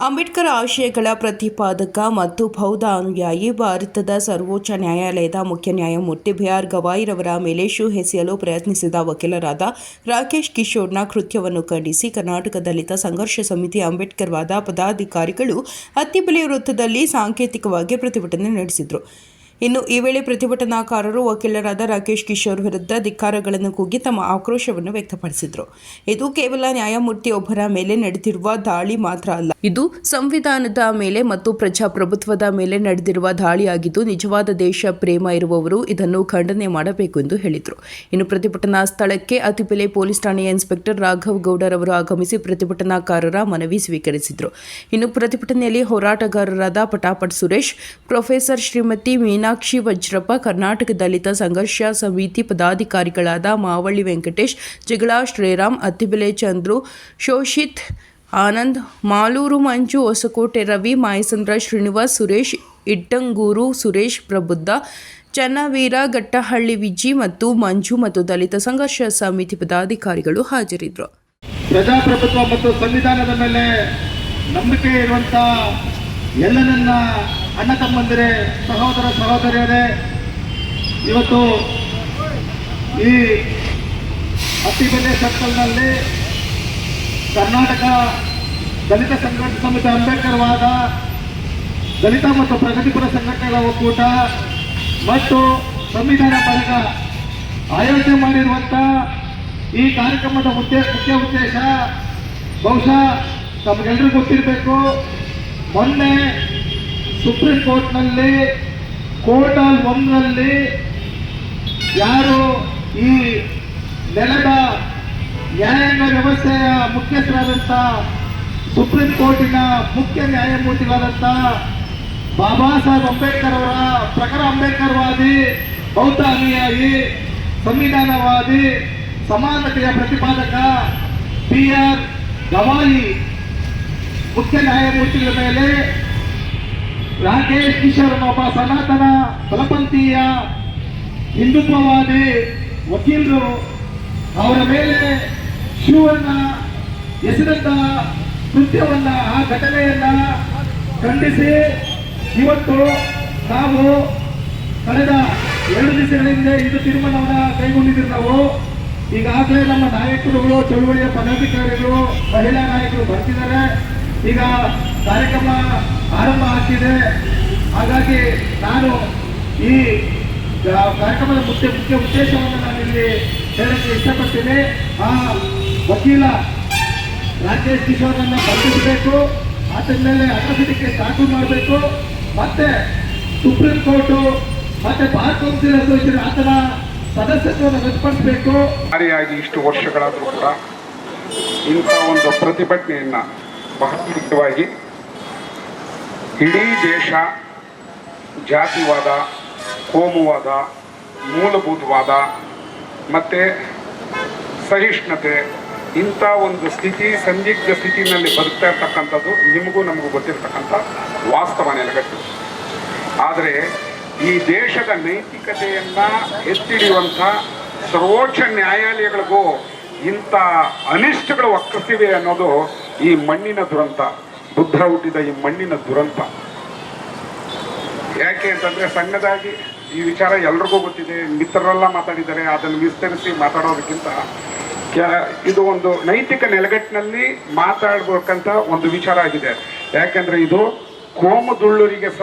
ಅಂಬೇಡ್ಕರ್ ಆಶಯಗಳ ಪ್ರತಿಪಾದಕ ಮತ್ತು ಬೌದ್ಧ ಅನುಯಾಯಿ, ಭಾರತದ ಸರ್ವೋಚ್ಚ ನ್ಯಾಯಾಲಯದ ಮುಖ್ಯ ನ್ಯಾಯಮೂರ್ತಿ ಬಿಆರ್ ಗವಾಯಿರವರ ಮೇಲೆ ಶೂ ಎಸೆಯಲು ಪ್ರಯತ್ನಿಸಿದ ವಕೀಲರಾದ ರಾಕೇಶ್ ಕಿಶೋರ್ನ ಕೃತ್ಯವನ್ನು ಖಂಡಿಸಿ ಕರ್ನಾಟಕ ದಲಿತ ಸಂಘರ್ಷ ಸಮಿತಿ ಅಂಬೇಡ್ಕರ್ ವಾದ ಪದಾಧಿಕಾರಿಗಳು ಅತ್ತಿಬೆಲೆ ವೃತ್ತದಲ್ಲಿ ಸಾಂಕೇತಿಕವಾಗಿ ಪ್ರತಿಭಟನೆ ನಡೆಸಿದರು. ಇನ್ನು ಈ ವೇಳೆ ಪ್ರತಿಭಟನಾಕಾರರು ವಕೀಲರಾದ ರಾಕೇಶ್ ಕಿಶೋರ್ ವಿರುದ್ಧ ಧಿಕ್ಕಾರಗಳನ್ನು ಕೂಗಿ ತಮ್ಮ ಆಕ್ರೋಶವನ್ನು ವ್ಯಕ್ತಪಡಿಸಿದರು. ಇದು ಕೇವಲ ನ್ಯಾಯಮೂರ್ತಿಯೊಬ್ಬರ ಮೇಲೆ ನಡೆದಿರುವ ದಾಳಿ ಮಾತ್ರ ಅಲ್ಲ. ಇದು ಸಂವಿಧಾನದ ಮೇಲೆ ಮತ್ತು ಪ್ರಜಾಪ್ರಭುತ್ವದ ಮೇಲೆ ನಡೆದಿರುವ ದಾಳಿಯಾಗಿದ್ದು ನಿಜವಾದ ದೇಶ ಪ್ರೇಮ ಇರುವವರು ಇದನ್ನು ಖಂಡನೆ ಮಾಡಬೇಕು ಎಂದು ಹೇಳಿದರು. ಇನ್ನು ಪ್ರತಿಭಟನಾ ಸ್ಥಳಕ್ಕೆ ಅತಿಬೆಲೆ ಪೊಲೀಸ್ ಠಾಣೆಯ ಇನ್ಸ್ಪೆಕ್ಟರ್ ರಾಘವ್ ಗೌಡರ್ ಅವರು ಆಗಮಿಸಿ ಪ್ರತಿಭಟನಾಕಾರರ ಮನವಿ ಸ್ವೀಕರಿಸಿದರು. ಇನ್ನು ಪ್ರತಿಭಟನೆಯಲ್ಲಿ ಹೋರಾಟಗಾರರಾದ ಪಟಾಪಟ್ ಸುರೇಶ್, ಪ್ರೊಫೆಸರ್ ಶ್ರೀಮತಿ ಮೀನಾಕ್ಷಿ ವಜ್ರಪ್ಪ, ಕರ್ನಾಟಕ ದಲಿತ ಸಂಘರ್ಷ ಸಮಿತಿ ಪದಾಧಿಕಾರಿಗಳಾದ ಮಾವಳ್ಳಿ ವೆಂಕಟೇಶ್ ಜಿಗಳಾ ಶ್ರೀರಾಮ್, ಅತ್ತಿಬೆಲೆ ಚಂದ್ರು, ಶೋಷಿತ್ ಆನಂದ್, ಮಾಲೂರು ಮಂಜು, ಹೊಸಕೋಟೆ ರವಿ, ಮಾಯಸಂದ್ರ ಶ್ರೀನಿವಾಸ್, ಸುರೇಶ್ ಇಟ್ಟಂಗೂರು, ಸುರೇಶ್ ಪ್ರಬುದ್ಧ, ಚನ್ನವೀರ, ಗಟ್ಟಹಳ್ಳಿ ವಿಜಿ ಮತ್ತು ಮಂಜು ಮತ್ತು ದಲಿತ ಸಂಘರ್ಷ ಸಮಿತಿ ಪದಾಧಿಕಾರಿಗಳು ಹಾಜರಿದ್ದರು. ಪ್ರಜಾಪ್ರಭುತ್ವ ಮತ್ತು ಸಂವಿಧಾನದ ಮೇಲೆ ನಂಬಿಕೆ ಇರುವಂತ ಎಲ್ಲ ನನ್ನ ಅಣ್ಣ ತಮ್ಮಂದಿರೇ, ಸಹೋದರ ಸಹೋದರಿಯರೇ, ಇವತ್ತು ಈ ಅತ್ತಿಬೆಲೆ ಸರ್ಕಲ್ನಲ್ಲಿ ಕರ್ನಾಟಕ ದಲಿತ ಸಂಘಟನೆ ಸಮಿತಿ ಅಂಬೇಡ್ಕರ್ ವಾದ, ದಲಿತ ಮತ್ತು ಪ್ರಗತಿಪರ ಸಂಘಟನೆಗಳ ಒಕ್ಕೂಟ ಮತ್ತು ಸಂವಿಧಾನ ಬಳಗ ಆಯೋಜನೆ ಮಾಡಿರುವಂಥ ಈ ಕಾರ್ಯಕ್ರಮದ ಉದ್ದೇಶ ಮುಖ್ಯ ಉದ್ದೇಶ ಬಹುಶಃ ತಮಗೆಲ್ಲರಿಗೂ ಗೊತ್ತಿರಬೇಕು, ಮೊನ್ನೆ ಸುಪ್ರೀಂ ಕೋರ್ಟ್ನಲ್ಲಿ ಕೋರ್ಟಲ್ ಒಂದರಲ್ಲಿ ಯಾರು ಈ ನೆಲದ ನ್ಯಾಯಾಂಗ ವ್ಯವಸ್ಥೆಯ ಮುಖ್ಯಸ್ಥರಾದಂಥ ಸುಪ್ರೀಂ ಕೋರ್ಟಿನ ಮುಖ್ಯ ನ್ಯಾಯಮೂರ್ತಿಗಳಾದಂಥ ಬಾಬಾ ಸಾಹೇಬ್ ಅಂಬೇಡ್ಕರ್ ಅವರ ಪ್ರಖರ ಅಂಬೇಡ್ಕರ್ವಾದಿ ಬೌದ್ಧ ಅನುಯಾಯಿ ಸಂವಿಧಾನವಾದಿ, ಸಮಾನತೆಯ ಪ್ರತಿಪಾದಕ ಪಿ ಆರ್ ಗವಾಯಿ ಮುಖ್ಯ ನ್ಯಾಯಮೂರ್ತಿಗಳ ಮೇಲೆ ರಾಕೇಶ್ ಕಿಶೋರ್ ಒಬ್ಬ ಸನಾತನ ಬಲಪಂಥೀಯ ಹಿಂದುತ್ವವಾದಿ ವಕೀಲರು ಅವರ ಮೇಲೆ ಶಿವನ್ನ ಎಸೆದಂತಹ ಕೃತ್ಯವನ್ನ, ಆ ಘಟನೆಯನ್ನ ಖಂಡಿಸಿ ಇವತ್ತು ನಾವು ಕಳೆದ ಎರಡು ದಿವಸಗಳ ಹಿಂದೆ ಇದು ತೀರ್ಮಾನವನ್ನ ಕೈಗೊಂಡಿದ್ದೀವಿ ನಾವು. ಈಗಾಗಲೇ ನಮ್ಮ ನಾಯಕರುಗಳು, ಚಳುವಳಿಯ ಪದಾಧಿಕಾರಿಗಳು, ಮಹಿಳಾ ನಾಯಕರು ಬರ್ತಿದ್ದಾರೆ. ಈಗ ಕಾರ್ಯಕ್ರಮ ಆರಂಭ ಆಗ್ತಿದೆ. ಹಾಗಾಗಿ ನಾನು ಈ ಕಾರ್ಯಕ್ರಮದ ಮುಖ್ಯ ಮುಖ್ಯ ಉದ್ದೇಶವನ್ನು ನಾನು ಇಲ್ಲಿ ಹೇಳಕ್ಕೆ ಇಷ್ಟಪಡ್ತೀನಿ. ಆ ವಕೀಲ ರಾಕೇಶ್ ಕಿಶೋರನ್ನ ಬಂಧಿಸಬೇಕು. ಆತನ ಮೇಲೆ ಅಟ್ರಾಸಿಟಿಗೆ ದಾಖಲು ಮಾಡಬೇಕು. ಮತ್ತೆ ಸುಪ್ರೀಂ ಕೋರ್ಟು, ಮತ್ತೆ ಬಾರ್ ಕೌನ್ಸಿಲ್ ಆತನ ಸದಸ್ಯತ್ವವನ್ನು ರದ್ದುಪಡಿಸಬೇಕು ಜಾರಿಯಾಗಿ ಇಷ್ಟು ವರ್ಷಗಳಾದರೂ ಕೂಡ ಇಂಥ ಒಂದು ಪ್ರತಿಭಟನೆಯನ್ನು ಬಹಳ ಮುಖ್ಯವಾಗಿ ಇಡೀ ದೇಶ ಜಾತಿವಾದ, ಕೋಮುವಾದ, ಮೂಲಭೂತವಾದ, ಮತ್ತು ಸಹಿಷ್ಣುತೆ, ಇಂಥ ಒಂದು ಸ್ಥಿತಿ, ಸಂದಿಗ್ಧ ಸ್ಥಿತಿನಲ್ಲಿ ಬದುಕ್ತಾ ಇರ್ತಕ್ಕಂಥದ್ದು ನಿಮಗೂ ನಮಗೂ ಗೊತ್ತಿರ್ತಕ್ಕಂಥ ವಾಸ್ತವ ನೆಲೆಗಟ್ಟು ಆದರೆ ಈ ದೇಶದ ನೈತಿಕತೆಯನ್ನು ಎತ್ತಿಡಿಯುವಂಥ ಸರ್ವೋಚ್ಚ ನ್ಯಾಯಾಲಯಗಳಿಗೂ ಇಂಥ ಅನಿಷ್ಟಗಳು ಒಕ್ಕಸಿವೆ ಅನ್ನೋದು ಈ ಮಣ್ಣಿನ ದುರಂತ. ಬುದ್ಧ ಹುಟ್ಟಿದ ಈ ಮಣ್ಣಿನ ದುರಂತ. ಯಾಕೆ ಅಂತಂದ್ರೆ ಸಣ್ಣದಾಗಿ ಈ ವಿಚಾರ ಎಲ್ರಿಗೂ ಗೊತ್ತಿದೆ. ಮಿತ್ರರೆಲ್ಲ ಮಾತಾಡಿದ್ದಾರೆ. ಅದನ್ನು ವಿಸ್ತರಿಸಿ ಮಾತಾಡೋದಕ್ಕಿಂತ ಇದು ಒಂದು ನೈತಿಕ ನೆಲೆಗಟ್ಟಿನಲ್ಲಿ ಮಾತಾಡಬೇಕಂತ ಒಂದು ವಿಚಾರ ಆಗಿದೆ. ಯಾಕೆಂದ್ರೆ ಇದು ಕೋಮುದುಳ್ಳೂರಿಗೆ ಸ,